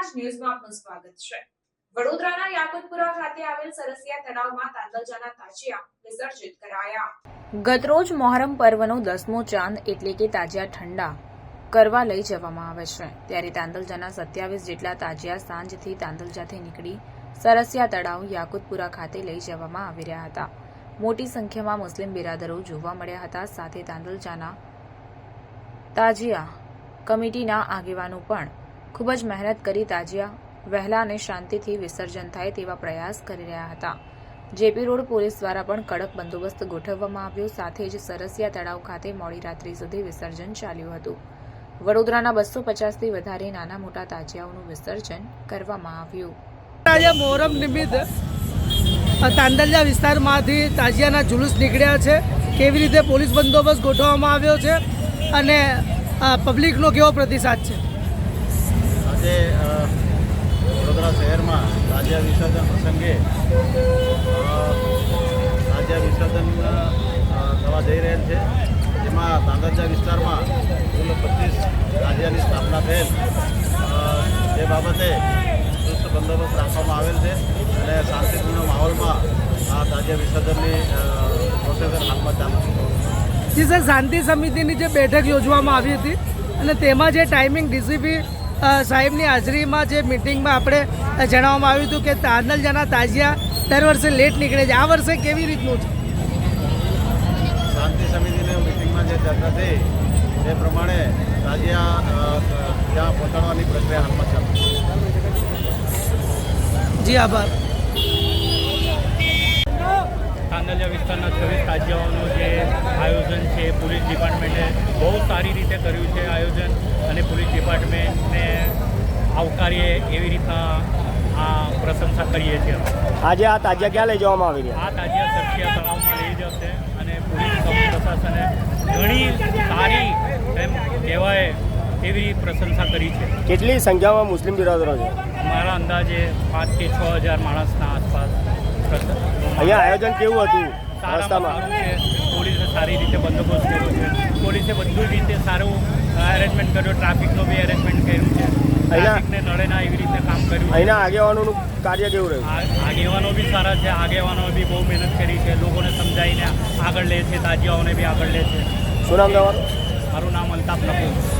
સ્વરાજ ન્યૂઝમાં આપનું સ્વાગત છે. વડોદરાના યાકુતપુરા ખાતે આવેલ સરસિયા તળાવમાં તાંદલજાના તાજિયા વિસર્જિત કરાયા. ગતરોજ મોહરમ પર્વનો દસમો ચાંદ એટલે કે તાજિયા ઠંડા કરવા લઈ જવામાં આવે છે. ત્યારે તાંદલજાના સત્યાવીસ જેટલા તાજિયા સાંજથી તાંદલજાથી નીકળી સરસિયા તળાવ યાકુતપુરા ખાતે લઈ જવામાં આવી રહ્યા હતા. મોટી સંખ્યામાં મુસ્લિમ બિરાદરો જોવા મળ્યા હતા. સાથે તાંદલજાના તાજિયા કમિટીના આગેવાનો પણ ખૂબ જ મહેનત કરી તાજિયા વહેલા અને શાંતિથી વિસર્જન થાય તેવા પ્રયાસ કરી રહ્યા હતા. જેપી રોડ પોલીસ દ્વારા પણ કડક બંદોબસ્ત ગોઠવવામાં આવ્યો, સાથે જ સરસિયા તળાવ ખાતે મોડી રાત્રિ સુધી વિસર્જન ચાલ્યું હતું. વડોદરાના બસો પચાસથી વધારે નાના મોટા તાજિયાઓનું વિસર્જન કરવામાં આવ્યું. આજે મોહરમ નિમિત્ત તાંદલજા વિસ્તારમાંથી તાજિયાના જુલુસ નીકળ્યા છે. કેવી રીતે પોલીસ બંદોબસ્ત ગોઠવવામાં આવ્યો છે અને પબ્લિકનો કેવો પ્રતિસાદ છે? આજે વડોદરા શહેરમાં તાજિયા વિસર્જન પ્રસંગે અ, તાજિયા વિસર્જન થવા જઈ રહેલ છે. જેમાં તાંદરજા વિસ્તારમાં કુલ પચીસ તાજિયાની સ્થાપના થયેલ તે બાબતે ચુસ્ત બંદોબસ્ત રાખવામાં આવેલ છે અને શાંતિપૂર્ણ માહોલમાં આ તાજિયા વિસર્જનની પ્રોસેસર હાલમાં ચાલુ શાંતિ સમિતિની જે બેઠક યોજવામાં આવી હતી અને તેમાં જે ટાઈમિંગ ડીસીપી સાહેબની હાજરીમાં જે મિટિંગમાં આપણે જણાવવામાં આવ્યું હતું કે તાંદલજાના તાજિયા દર વર્ષે લેટ નીકળે છે. આ વર્ષે કેવી રીતનું છે? શાંતિ સમિતિની મિટિંગમાં જે ચર્ચા થઈ તે પ્રમાણે તાજિયા ત્યાં પહોંચાડવાની પ્રક્રિયા હાલમાં ચાલુ છે. જી આભાર. કાંદલિયા વિસ્તારના છવ્વીસ તાજિયાઓનું જે આયોજન છે પોલીસ ડિપાર્ટમેન્ટે બહુ સારી રીતે કર્યું છે આયોજન અને આવકારીએ એવી રીતના આ પ્રશંસા કરીએ છીએ. આજે આ તાજિયા ક્યાં લઈ જવામાં આવી રહ્યા? આ તાજિયા સરખિયા તળાવમાં લઈ જશે અને પોલીસ પ્રશાસને ઘણી સારી એમ કહેવાય એવી પ્રશંસા કરી છે. કેટલી સંખ્યામાં મુસ્લિમ બિરાદરો છે? મારા અંદાજે પાંચથી છ હજાર માણસના આસપાસ અહીંયા આયોજન કેવું હતું? રસ્તામાં? સારું રીતે બંદોબસ્ત કર્યો છે. પોલીસે બધું રીતે સારું અરેન્જમેન્ટ કર્યું. ટ્રાફિકનો બી અરેન્જમેન્ટ કર્યું છે. ટ્રાફિકને નડે ના એવી રીતે કામ કર્યું અહીંના આગેવાનોનું કાર્ય કેવું રહ્યું? આગેવાનો બી સારા છે. આગેવાનો બી બહુ મહેનત કરી છે. લોકોને સમજાવીને આગળ લે છે. તાજિયાઓને બી આગળ લે છે. શું નામ તમારું? મારું નામ અલ્તાફ નકુર